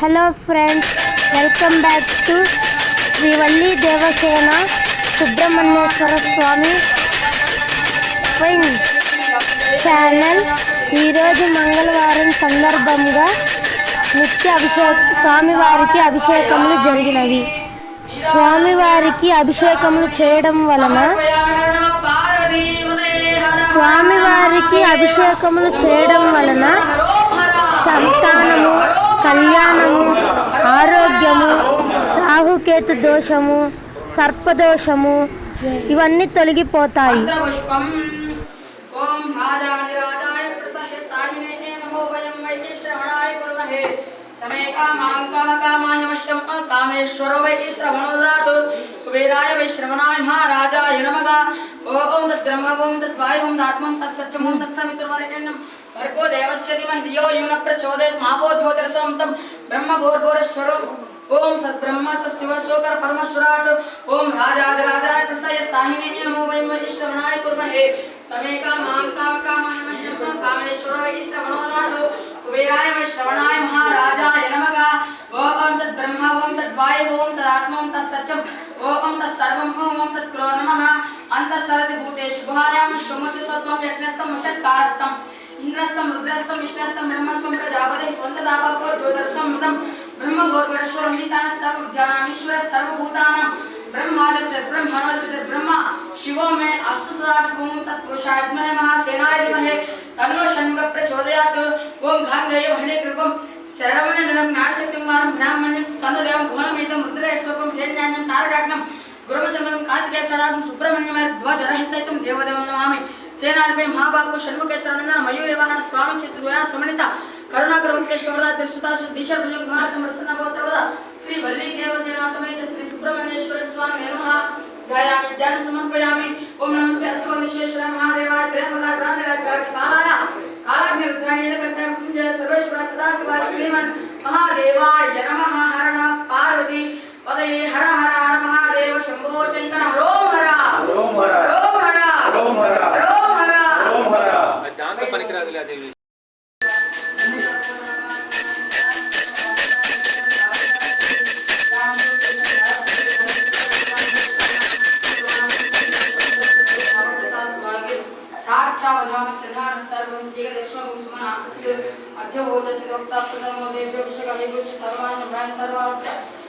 Hello friends welcome back to Srivalli Devasena Subrahmanyeshwara Swamy wing channel ఈరోజు మంగళవారం సందర్భంగా నిత్య అభిషేక స్వామివారికి అభిషేకములు జరిగినవి. స్వామివారికి అభిషేకములు చేయడం వలన స్వామివారికి అభిషేకములు చేయడం వలన సంతానము కళ్యాణము ఆరోగ్యము రాహుకేతు దోషము సర్పదోషము ఇవన్నీ తొలగిపోతాయి. శ్రవణాయ కామేశ్వరో వై శ్రవణో కుబేరాయ వై శ్రవణాయ మహారాజ. నమః ఓం తత్ బ్రహ్మ ఓం తత్ వాయు ఓం ఆత్మం తత్ సత్యం ఓం తత్ సమితుర్వరేణ్యం వర్గో దేవస్య ధీమహి ధియో యో ప్రచోదయత్ మాపో జ్యోతిరసోం తం బ్రహ్మ భూర్భువస్వరో ఓం సద్బ్రహ్మ సశివ శోకర పరమశ్వరాట్. ఓం రాజాదిరాజాయ ప్రసయ సాహినే నమో వై శ్రవణాయ కుర్మహే. సమేకా మాం కామ కామాయ మహ్యం కామేశ్వర వై శ్రవణోదాదు కుబేరాయ వై శ్రవణాయ మహారాజాయ నమగా ఓం తద్ బ్రహ్మ ఓం తద్ వాయు ఓం తదాత్మ ఓం తత్సత్యం ओम तत्सर्वं ओम तत्क्रो नमः। अन्तःसरति भूतेषु गुहायां श्वमूर्तिस्वत्वं यज्ञस्थं वषत्कारस्थम् इन्द्रस्थं, रुद्रस्थं, विष्णुस्थं ब्रह्मस्वं प्रजापतिः स्वन्तदापापो ज्योतिर्स्वं मृतं ब्रह्मगोर्वरेश्वरं ईशानः सर्वभूतानाम् ईश्वरः सर्वभूतानां ब्रह्मादिपितर्ब्रह्मणोर्पितर्ब्रह्म शिवो मे अस्तु सदा तत्पुरुषाय विद्महे महासेनाय विद्महे तन्नो शङ्ख प्रचोदयात् ఓం గాంగేయ భణే కృపం. శరవణ నిలం నాడశక్తిం వారం బ్రాహ్మణ్యం స్కందదేవం ఘోనమేతం రుద్రేశ్వరం సేన్యాన్యం తారకాగ్నం గురుమచర్మం కార్తికేశ్వరాసం షడాసం సుబ్రహ్మణ్యం ధ్వజరహి సైతం దేవదేవం నమామి. సేనాధిపై మహాబాబు షణ్ముఖేశ్వర నందన మయూరి వాహన స్వామి చిత్రద్వయ సమణిత కరుణాకరవంతేశ్వరదా తిరుసుతాసు దీశర్ భుజం కుమారకం ప్రసన్న సర్వదా. శ్రీ వల్లీ దేవసేనా సమేత శ్రీ సుబ్రహ్మణ్యేశ్వర స్వామి నిర్మహ గాయామి ధ్యానం సమర్పయామి. ఓం నమస్తే అస్తు విశ్వేశ్వర మహాదేవాయ త్రయంబకాయ ప్రాణాయ కాలాయ సర్వేశ్వర సదాశివ శ్రీమన్ మహాదేవాయ నమ హర నమః పార్వతి పదయే హర హర ನಾಲ್ಕಿಸಿದ ಅಧ್ಯಯನ ಚಿರೋಕ್ತಾಪದ ಮೋದೇ ವ್ಯವಸಾಯ ಸರ್ವಾನ್ ಬ್ಯಾನ್ ಸರ್ವಾಚ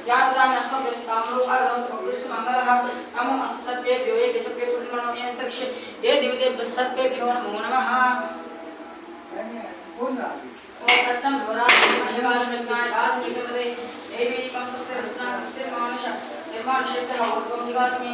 ಯಾದಾನ ಸಭ್ಯ ಸ್ಥಾಮರು ಅರಂತ ವಿಶ್ವಮಂಗಲಃ ನಮೋ ಅಸ್ಸತ್ಯೇ ವ್ಯೋಯೇ ಕೆಚಪೇ ಪುಣ್ಯಮನೋ ಯಂತ್ರಕ್ಷ ಯೇ ದಿವಿದೆ ಸರ್ಪೇ ಭ್ಯೋ ನಮೋ ನಮಃ ಓಂ ಅಚ್ಚಂ ಹೊರಾ ಮಹಿಮಾಶ್ಮಿಕಾಯ ಆತ್ಮಿಕತೆ ದೇವಿ ಕಂಸಸ್ಯ ಸ್ನಾನ ಸ್ಯ ಮಾನುಷ ನಿರ್ಮಾನುಷೇಭ್ಯಃ ಓಂ ದಿಗಾತ್ಮೀ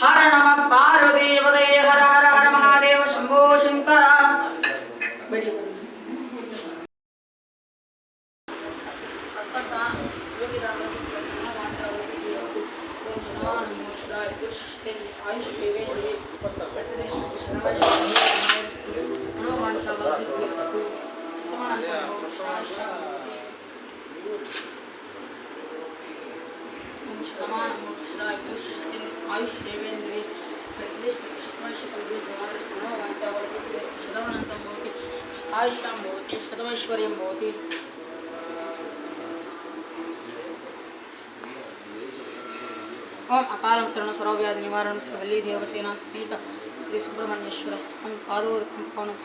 హర నమ పార్వదేవదే హర హర హర మహాదేవ శంభో శంకర Thank you. బడియ ఆయుష్యాం భవతి శతమైశ్వర్యం భవతి ఓం అకాలం కరణ సర్వవ్యాధి నివారణ శ్రీ వల్లీ దేవసేన సమేత శ్రీ సుబ్రహ్మణ్యేశ్వర స్వామి పాదోదకం పవనం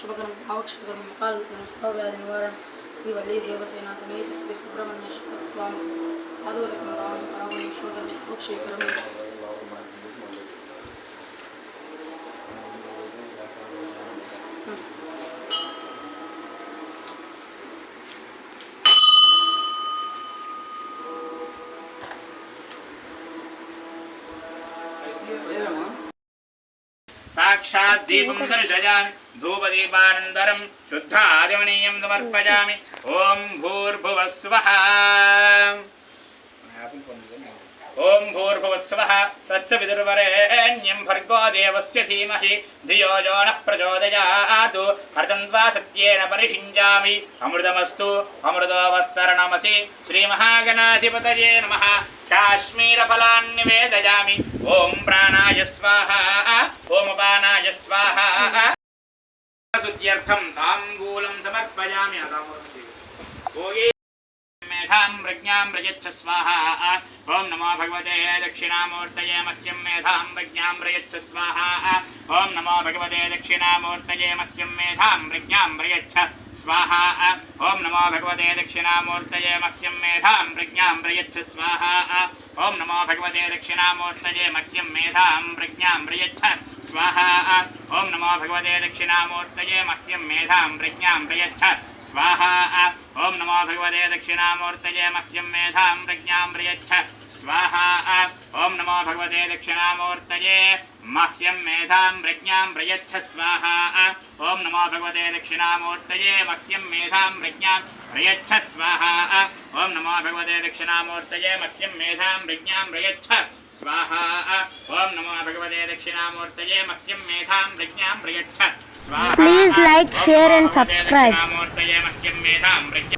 శుభకరం భావక్షుభకరం అకాలం కరణ సర్వవ్యాధి నివారణ. శ్రీ వల్లి దేవసేన సమేత శ్రీ సుబ్రహ్మణ్యేశ్వర స్వామి ఆదోదకం రావణ రామేశ్వరం కుక్షేత్రం లేదమ్మా సాక్షాత్ దీపం దర్శయామి ధూపదీపానంతరం శుద్ధాచమనీయం సమర్పయామి ఓం భూర్భువః స్వః ఓం భూర్భువత్సవః తత్సవిదుర్వరేణ్యం భర్గో దేవస్య ధీమహి ధియో యో నః ప్రచోదయాత్ హర్తంత్వా సత్యేన పరిషించామి అమృతమస్తు అమృతోవస్తరణమసి శ్రీమహాగణాధిపతయే నమః కాశ్మీరఫలాన్ని వేదయామి ఓం ప్రాణాయ స్వాహ. ఓమపానాయ స్వాహ. శుద్ధ్యర్థం తాంబూలం సమర్పయామి అదామూలం మేధాం ప్రజ్ఞాం ప్రయచ్చ స్వాహ. ఓం నమో భగవతే దక్షిణామూర్తయే మహ్యం మేధాం ప్రజ్ఞాం ప్రయచ్చ స్వాహ. ఓం నమో భగవతే దక్షిణామూర్తయే మహ్యం మేధాం ప్రజ్ఞాం ప్రయచ్చ. स्वाहा ॐ नमो भगवते दक्षिणामूर्तये मह्यं मेधां प्रज्ञां प्रयच्छ स्वाहा ॐ नमो भगवते दक्षिणामूर्तये मह्यं मेधां प्रज्ञां प्रयच्छ स्वाहा ॐ नमो भगवते दक्षिणामूर्तये मह्यं मेधां प्रज्ञां प्रयच्छ स्वाहा ॐ नमो भगवते दक्षिणामूर्तये मह्यं मेधां प्रज्ञां प्रयच्छ स्वाहा ॐ नमो भगवते दक्षिणामूर्तये मह्यं मेधां प्रज्ञां प्रयच्छ स्वाहा ॐ नमो भगवते दक्षिणामूर्तये मह्यं मेधां प्रज्ञां प्रयच्छ स्वाहा ॐ नमो भगवते दक्षिणामूर्तये मह्यं मेधां प्रज्ञां प्रयच्छ स्वाहा ॐ नमो भगवते दक्षिणामूर्तये मह्यं मेधां प्रज्ञां प्रयच्छ स्वाहा Please like, share and ॐ नमो भगवते subscribe. दक्षिणामूर्तये मह्यं मेधां प्रज्ञां